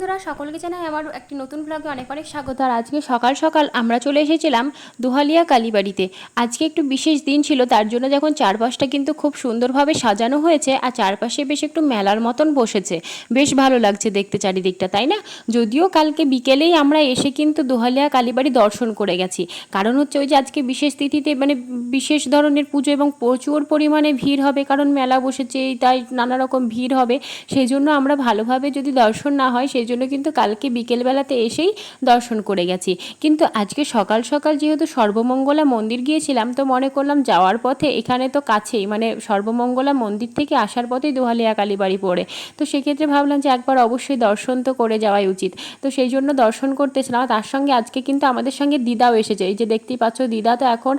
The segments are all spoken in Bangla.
বন্ধুরা, সকলকে জানাই আমার একটি নতুন ব্লগে অনেক অনেক স্বাগত। আর আজকে সকাল সকাল আমরা চলে এসেছিলাম দুহালিয়া কালীবাড়িতে। আজকে একটু বিশেষ দিন ছিল, তার জন্য যখন চারপাশটা কিন্তু খুব সুন্দরভাবে সাজানো হয়েছে, আর চারপাশে বেশ একটু মেলার মতন বসেছে। বেশ ভালো লাগছে দেখতে চারিদিকটা, তাই না? যদিও কালকে বিকেলেই আমরা এসে কিন্তু দুহালিয়া কালীবাড়ি দর্শন করে গেছি। কারণ হচ্ছে ওই যে আজকে বিশেষ তিথিতে মানে বিশেষ ধরনের পুজো এবং প্রচুর পরিমাণে ভিড় হবে, কারণ মেলা বসেছে, তাই নানা রকম ভিড় হবে। সেই জন্য আমরা ভালোভাবে যদি দর্শন না হয়, সেই জন্য কিন্তু কালকে বিকেলবেলাতে এসেই দর্শন করে গেছি। কিন্তু আজকে সকাল সকাল যেহেতু সর্বমঙ্গলা মন্দির গিয়েছিলাম, তো মনে করলাম যাওয়ার পথে এখানে তো কাছেই মানে সর্বমঙ্গলা মন্দির থেকে আসার পথেই দোহালিয়া কালীবাড়ি পড়ে। তো সেক্ষেত্রে ভাবলাম যে একবার অবশ্যই দর্শন তো করে যাওয়াই উচিত। তো সেই জন্য দর্শন করতেছিলাম তার সঙ্গে আজকে কিন্তু আমাদের সঙ্গে দিদাও এসেছে। এই যে দেখতেই পাচ্ছ, দিদা তো এখন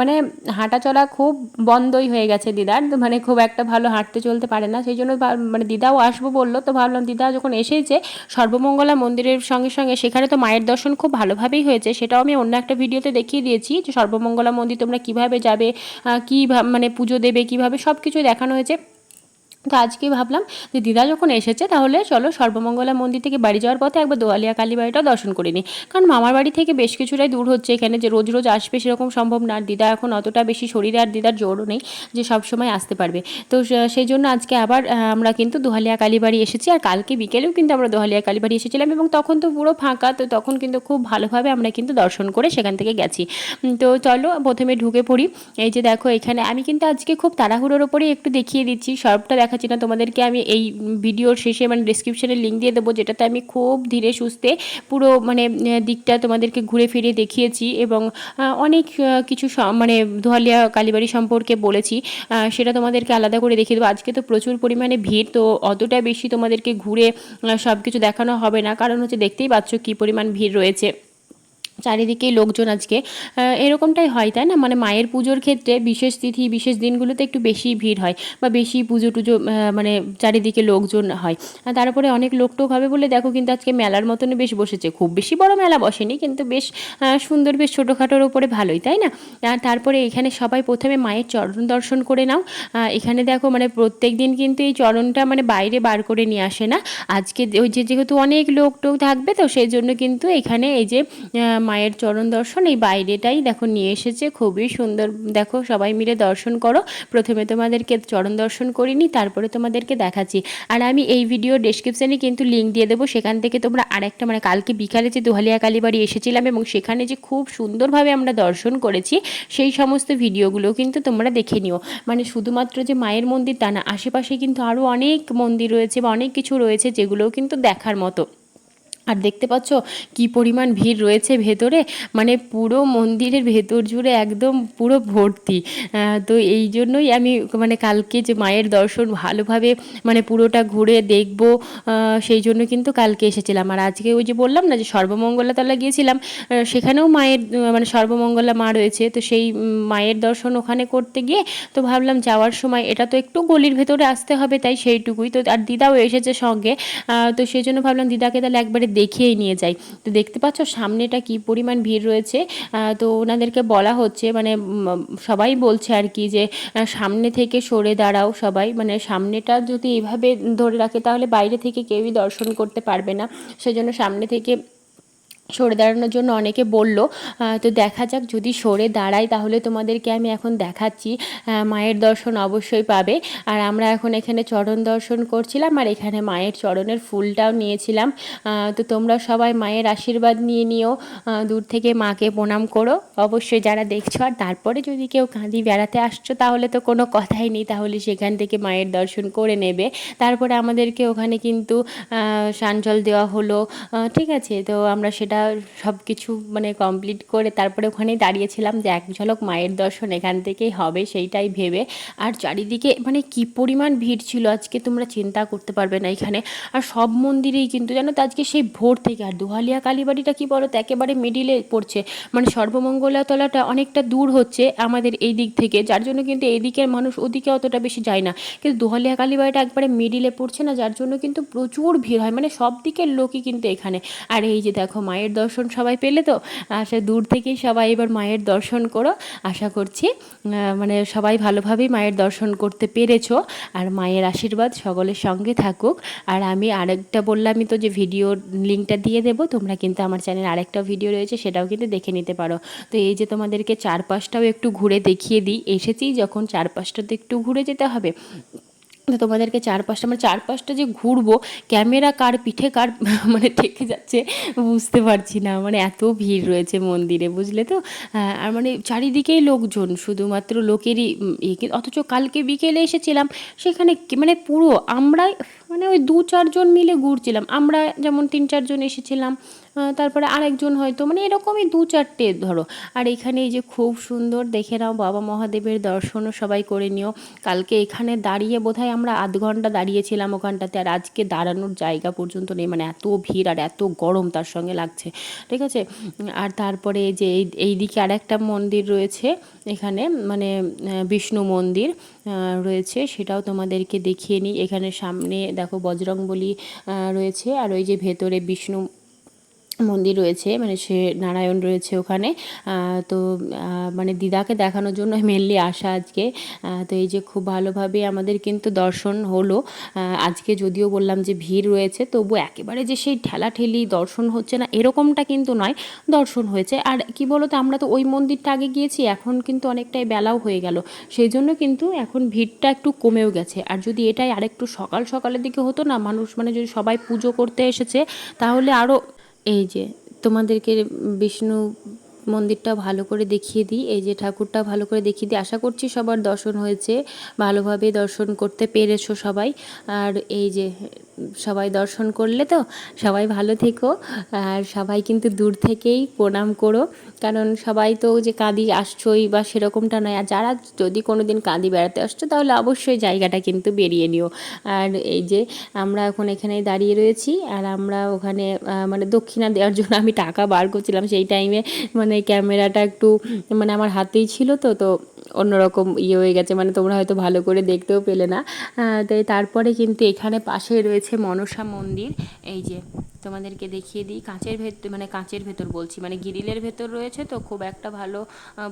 মানে হাঁটা চলা খুব বন্ধই হয়ে গেছে দিদার। মানে খুব একটা ভালো হাঁটতে চলতে পারে না। সেই জন্য মানে দিদাও আসব বলল। তো ভাবলাম দিদা যখন এসেছে সর্বমঙ্গলা মন্দিরের সঙ্গে সঙ্গে সেখানে তো মায়ের দর্শন খুব ভালোভাবেই হয়েছে। সেটাও আমি অন্য একটা ভিডিওতে দেখিয়ে দিয়েছি যে সর্বমঙ্গলা মন্দির তোমরা কীভাবে যাবে কী মানে পুজো দেবে, কীভাবে সব কিছু দেখানো হয়েছে। তো আজকে ভাবলাম যে দিদা যখন এসেছে তাহলে চলো সর্বমঙ্গলা মন্দির থেকে বাড়ি যাওয়ার পথে একবার দোয়ালিয়া কালী বাড়িটাও দর্শন করে নিই। কারণ মামার বাড়ি থেকে বেশ কিছুটাই দূর হচ্ছে এখানে যে রোজ রোজ আসবে সেরকম সম্ভব না। দিদা এখন অতটা বেশি শরীরে আর দিদার জোরও নেই যে সব সময় আসতে পারবে। তো সেই জন্য আজকে আবার আমরা কিন্তু দোহালিয়া কালীবাড়ি এসেছি। আর কালকে বিকেলেও কিন্তু আমরা দোহালিয়া কালীবাড়ি এসেছিলাম এবং তখন তো পুরো ফাঁকা, তো তখন কিন্তু খুব ভালোভাবে আমরা কিন্তু দর্শন করে সেখান থেকে গেছি। তো চলো প্রথমে ঢুকে পড়ি। এই যে দেখো এখানে, আমি কিন্তু আজকে খুব তাড়াহুড়োর ওপরেই একটু দেখিয়ে দিচ্ছি। সবটা দেখাচ্ছি না, তোমাদেরকে আমি এই ভিডিওর শেষে মানে ডিসক্রিপশনে লিঙ্ক দিয়ে দেবো, যেটাতে আমি খুব ধীরে সুস্থে পুরো মানে দিকটা তোমাদেরকে ঘুরে ফিরে দেখিয়েছি এবং অনেক কিছু মানে দোহালিয়া কালীবাড়ি সম্পর্কে বলেছি। সেটা তোমাদেরকে আলাদা করে দেখিয়ে দেবো। আজকে তো প্রচুর পরিমাণে ভিড়, তো অতটা বেশি তোমাদেরকে ঘুরে সব কিছু দেখানো হবে না। কারণ হচ্ছে দেখতেই পাচ্ছ কী পরিমাণ ভিড় রয়েছে। চারিদিকেই লোকজন আজকে। এরকমটাই হয়, তাই না? মানে মায়ের পুজোর ক্ষেত্রে বিশেষ তিথি, বিশেষ দিনগুলোতে একটু বেশি ভিড় হয় বা বেশি পুজো টুজো মানে চারিদিকে লোকজন হয়। তারপরে অনেক লোক টোক হবে বলে দেখো কিন্তু আজকে মেলার মতনই বেশ বসেছে। খুব বেশি বড় মেলা বসেনি কিন্তু বেশ সুন্দর, বেশ ছোটোখাটোর ওপরে ভালোই, তাই না? তারপরে এখানে সবাই প্রথমে মায়ের চরণ দর্শন করে নাও। এখানে দেখো মানে প্রত্যেক দিন কিন্তু এই চরণটা মানে বাইরে বার করে নিয়ে আসে না। আজকে ওই যে যেহেতু অনেক লোক টোক থাকবে তো সেই জন্য কিন্তু এখানে এই যে মায়ের চরণ দর্শন, এই বাইরেটাই দেখো নিয়ে এসেছে, খুবই সুন্দর। দেখো সবাই মিলে দর্শন করো। প্রথমে তোমাদেরকে চরণ দর্শন করিনি তারপরে তোমাদেরকে দেখাচ্ছি। আর আমি এই ভিডিও ডেসক্রিপশানে কিন্তু লিঙ্ক দিয়ে দেবো, সেখান থেকে তোমরা আরেকটা মানে কালকে বিকালে যে দোহালিয়া কালীবাড়ি এসেছিলাম এবং সেখানে যে খুব সুন্দরভাবে আমরা দর্শন করেছি, সেই সমস্ত ভিডিওগুলো কিন্তু তোমরা দেখে নিও। মানে শুধুমাত্র যে মায়ের মন্দির তা না, আশেপাশে কিন্তু আরও অনেক মন্দির রয়েছে বা অনেক কিছু রয়েছে যেগুলোও কিন্তু দেখার মতো। আর দেখতে পাচ্ছ কি পরিমাণ ভিড় রয়েছে ভেতরে? মানে পুরো মন্দিরের ভেতর জুড়ে একদম পুরো ভর্তি। তো এই জন্যই আমি মানে কালকে যে মায়ের দর্শন ভালোভাবে মানে পুরোটা ঘুরে দেখব সেই জন্য কিন্তু কালকে এসেছিলাম। আর আজকে ওই যে বললাম না যে সর্বমঙ্গলা তলা গিয়েছিলাম সেখানেও মায়ের মানে সর্বমঙ্গলা মা রয়েছে। তো সেই মায়ের দর্শন ওখানে করতে গিয়ে তো ভাবলাম যাওয়ার সময় এটা তো একটু গলির ভেতরে আসতে হবে তাই সেইটুকুই। তো আর দিদাও এসেছে সঙ্গে তো সেই জন্য ভাবলাম দিদাকে তাহলে একবারে দেখিয়েই নিয়ে যাই। তো দেখতে পাচ্ছ সামনেটা কি পরিমাণ ভিড় রয়েছে। তো ওনাদেরকে বলা হচ্ছে মানে সবাই বলছে আর কি যে সামনে থেকে সরে দাঁড়াও সবাই। মানে সামনেটা যদি এভাবে ধরে রাখে তাহলে বাইরে থেকে কেউই দর্শন করতে পারবে না। সেজন্য সামনে থেকে সরে দাঁড়ানোর জন্য অনেকে বলল তো দেখা যাক যদি সরে দাঁড়াই তাহলে তোমাদেরকে আমি এখন দেখাচ্ছি মায়ের দর্শন অবশ্যই পাবে। আর আমরা এখন এখানে চরণ দর্শন করছিলাম আর এখানে মায়ের চরণের ফুলটাও নিয়েছিলাম। তো তোমরা সবাই মায়ের আশীর্বাদ নিয়ে নিও দূর থেকে মাকে প্রণাম করো। অবশ্যই যারা দেখছ আর তারপরে যদি কেউ কাঁদি বেড়াতে আসছো তাহলে তো কোনো কথাই নেই, তাহলে সেখান থেকে মায়ের দর্শন করে নেবে। তারপরে আমাদেরকে ওখানে কিন্তু সানজল দেওয়া হলো ঠিক আছে? তো আমরা সেটা সব কিছু মানে কমপ্লিট করে তারপরে ওখানেই দাঁড়িয়েছিলাম যে এক ঝলক মায়ের দর্শন এখান থেকেই হবে সেইটাই ভেবে। আর চারিদিকে মানে কি পরিমাণ ভিড় ছিল আজকে তোমরা চিন্তা করতে পারবে না এখানে। আর সব মন্দিরেই কিন্তু জানো তো আজকে সেই ভোর থেকে, আর দোহালিয়া কালীবাড়িটা কি বলো তো একেবারে মিডিলে পড়ছে। মানে সর্বমঙ্গলা তলাটা অনেকটা দূর হচ্ছে আমাদের এই দিক থেকে, যার জন্য কিন্তু এই দিকের মানুষ ওদিকে অতটা বেশি যায় না। কিন্তু দোহালিয়া কালীবাড়িটা একবারে মিডিলে পড়ছে না, যার জন্য কিন্তু প্রচুর ভিড় হয়। মানে সব দিকের লোকই কিন্তু এখানে। আর এই যে দেখো মায়ের মায়ের দর্শন সবাই পেলে তো? আশা দূর থেকেই সবাই এবার মায়ের দর্শন করো। আশা করছি মানে সবাই ভালোভাবেই মায়ের দর্শন করতে পেরেছ। আর মায়ের আশীর্বাদ সকলের সঙ্গে থাকুক। আর আমি আরেকটা বললামই তো যে ভিডিওর লিঙ্কটা দিয়ে দেবো, তোমরা কিন্তু আমার চ্যানেলে আরেকটা ভিডিও রয়েছে, সেটাও কিন্তু দেখে নিতে পারো। তো এই যে তোমাদেরকে চারপাশটাও একটু ঘুরে দেখিয়ে দিই। এসেছি যখন চারপাশটা তো একটু ঘুরে যেতে হবে। তোমাদেরকে চারপাশটা মানে চারপাশটা যে ঘুরবো ক্যামেরা কার পিঠে কার মানে ঠেকে যাচ্ছে বুঝতে পারছি না। মানে এত ভিড় রয়েছে মন্দিরে বুঝলে তো? আহ, আর মানে চারিদিকেই লোকজন শুধুমাত্র লোকেরই অথচ কালকে বিকেলে এসেছিলাম সেখানে মানে পুরো আমরাই মানে ওই দু চারজন মিলে ঘুরছিলাম। আমরা যেমন তিন চারজন এসেছিলাম তারপরে আরেকজন হয়তো মানে এরকমই দু চারটে, ধরো। আর এখানে এই যে খুব সুন্দর, দেখে নাও, বাবা মহাদেবের দর্শনও সবাই করে নিও। কালকে এখানে দাঁড়িয়ে বোধহয় আমরা আধ ঘণ্টা দাঁড়িয়েছিলাম ওখানটাতে, আর আজকে দাঁড়ানোর জায়গা পর্যন্ত নেই। মানে এত ভিড় আর এত গরম তার সঙ্গে লাগছে, ঠিক আছে? আর তারপরে যে এই, এইদিকে আর একটা মন্দির রয়েছে, এখানে মানে বিষ্ণু মন্দির রয়েছে। সেটাও তোমাদেরকে দেখিয়ে নিই। এখানে সামনে, দেখো, বজরংবলী রয়েছে। আর ওই যে ভেতরে বিষ্ণু মন্দির রয়েছে মানে সে নারায়ণ রয়েছে ওখানে। তো মানে দিদাকে দেখানোর জন্য মেনলি আসা আজকে। তো এই যে খুব ভালোভাবে আমাদের কিন্তু দর্শন হলো। আজকে যদিও বললাম যে ভিড় রয়েছে, তবু একেবারে যে সেই ঠেলাঠেলি দর্শন হচ্ছে না, এরকমটা কিন্তু নয়, দর্শন হয়েছে। আর কি বলতো, আমরা তো ওই মন্দিরটা আগে গিয়েছি, এখন কিন্তু অনেকটাই বেলাও হয়ে গেল। সেই জন্য কিন্তু এখন ভিড়টা একটু কমেও গেছে। আর যদি এটাই আরেকটু সকাল সকালের দিকে হতো না, মানুষ মানে যদি সবাই পুজো করতে এসেছে, তাহলে আরও এই যে, তোমাদেরকে বিষ্ণু মন্দিরটা ভালো করে দেখিয়ে দিই, এই যে ঠাকুরটা ভালো করে দেখিয়ে দিই। আশা করছি সবার দর্শন হয়েছে, ভালোভাবে দর্শন করতে পেরেছ সবাই। আর এই যে সবাই দর্শন করলে তো সবাই ভালো থেকো। আর সবাই কিন্তু দূর থেকেই প্রণাম করো। কারণ সবাই তো যে কাঁদি আসছোই বা সেরকমটা নয়। আর যারা যদি কোনো দিন কাঁদি বেড়াতে আসছো, তাহলে অবশ্যই জায়গাটা কিন্তু বেরিয়ে নিও। আর এই যে আমরা এখন এখানে দাঁড়িয়ে রয়েছি। আর আমরা ওখানে মানে দক্ষিণা দেওয়ার জন্য আমি টাকা বার করছিলাম। সেই টাইমে মানে ক্যামেরাটা একটু মানে আমার হাতেই ছিল তো তো অন্যরকম ইয়ে হয়ে গেছে মানে তোমরা হয়তো ভালো করে দেখতেও পেলে না। তাই তারপরে কিন্তু এখানে পাশে রয়েছে মনসা মন্দির। এই যে তোমাদেরকে দেখিয়ে দিই, কাঁচের ভেতর মানে কাঁচের ভেতর বলছি মানে গিরিলের ভেতর রয়েছে তো খুব একটা ভালো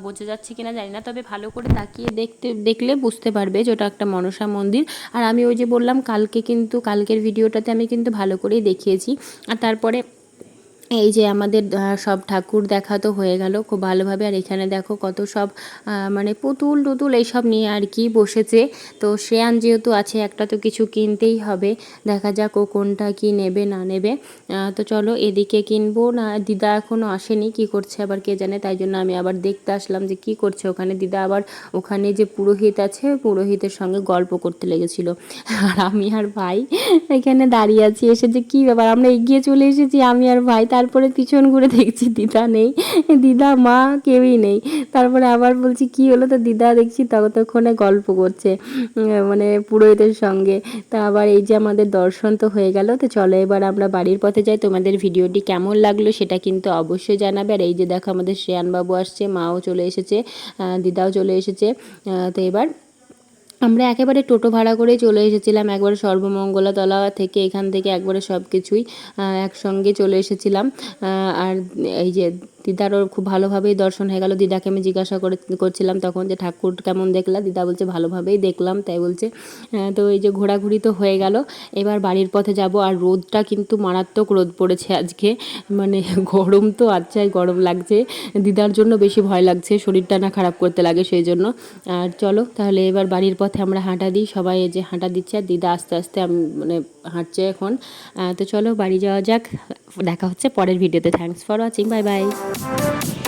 বোঝা যাচ্ছে কিনা জানি না, তবে ভালো করে তাকিয়ে দেখতে, দেখলে বুঝতে পারবে যে ওটা একটা মনসা মন্দির। আর আমি ওই যে বললাম, কালকে কিন্তু, কালকের ভিডিওটাতে আমি কিন্তু ভালো করেই দেখিয়েছি। আর তারপরে এই যে আমাদের সব ঠাকুর দেখা তো হয়ে গেল খুব ভালোভাবে। আর এখানে দেখো কত সব মানে পুতুল টুতুল এইসব নিয়ে আর কি বসেছে। তো শ্রেয়ান যেহেতু আছে, একটা তো কিছু কিনতেই হবে। দেখা যাক ও কোনটা কি নেবে, না নেবে। তো চলো এদিকে কিনবো। না, দিদা এখনও আসেনি, কি করছে আবার কে জানে। তাই জন্য আমি আবার দেখতে আসলাম যে কি করছে ওখানে। দিদা আবার ওখানে যে পুরোহিত আছে, পুরোহিতের সঙ্গে গল্প করতে লেগেছিল। আর আমি আর ভাই এখানে দাঁড়িয়ে আছি, এসে যে কী ব্যাপার? আমরা এগিয়ে চলে এসেছি, আমি আর ভাই। তারপরে পিছন ঘুরে দেখছি দিদা নেই। দিদা, মা কেউই নেই। তারপরে আবার বলছি, কি হলো? তো দিদা দেখছি ততক্ষণে গল্প করছে মানে পুরোহিতের সঙ্গে। তা আবার এই যে আমাদের দর্শন তো হয়ে গেল, তো চলো এবার আমরা বাড়ির পথে যাই। তোমাদের ভিডিওটি কেমন লাগল সেটা কিন্তু অবশ্যই জানাবে। আর এই যে দেখো আমাদের শ্রেয়ানবাবু আসছে, মাও চলে এসেছে দিদাও চলে এসেছে। তো এবার আমরা একেবারে টোটো ভাড়া করে চলে এসেছিলাম, একবারে সর্বমঙ্গলাতলা থেকে এখান থেকে একবারে সব কিছুই একসঙ্গে চলে এসেছিলাম। আর এই যে দিদারও খুব ভালোভাবেই দর্শন হয়ে গেল। দিদাকে আমি জিজ্ঞাসা করে, করছিলাম তখন যে, ঠাকুর কেমন দেখলা? দিদা বলছে, ভালোভাবেই দেখলাম। তাই বলছে তো এই যে, ঘোরাঘুরি তো হয়ে গেল। এবার বাড়ির পথে যাব আর রোদটা কিন্তু মারাত্মক রোদ পড়েছে আজকে। মানে গরম তো আচ্ছাই গরম লাগছে। দিদার জন্য বেশি ভয় লাগছে, শরীরটা না খারাপ করতে লাগে সেই জন্য। আর চলো, তাহলে এবার বাড়ির পথে আমরা হাঁটা দিই। সবাই যে, হাঁটা দিচ্ছে আর দিদা আস্তে আস্তে আমি মানে হাঁটছে এখন। তো চলো, বাড়ি যাওয়া যাক। দেখা হচ্ছে পরের ভিডিওতে। Thanks for watching bye bye Thank you.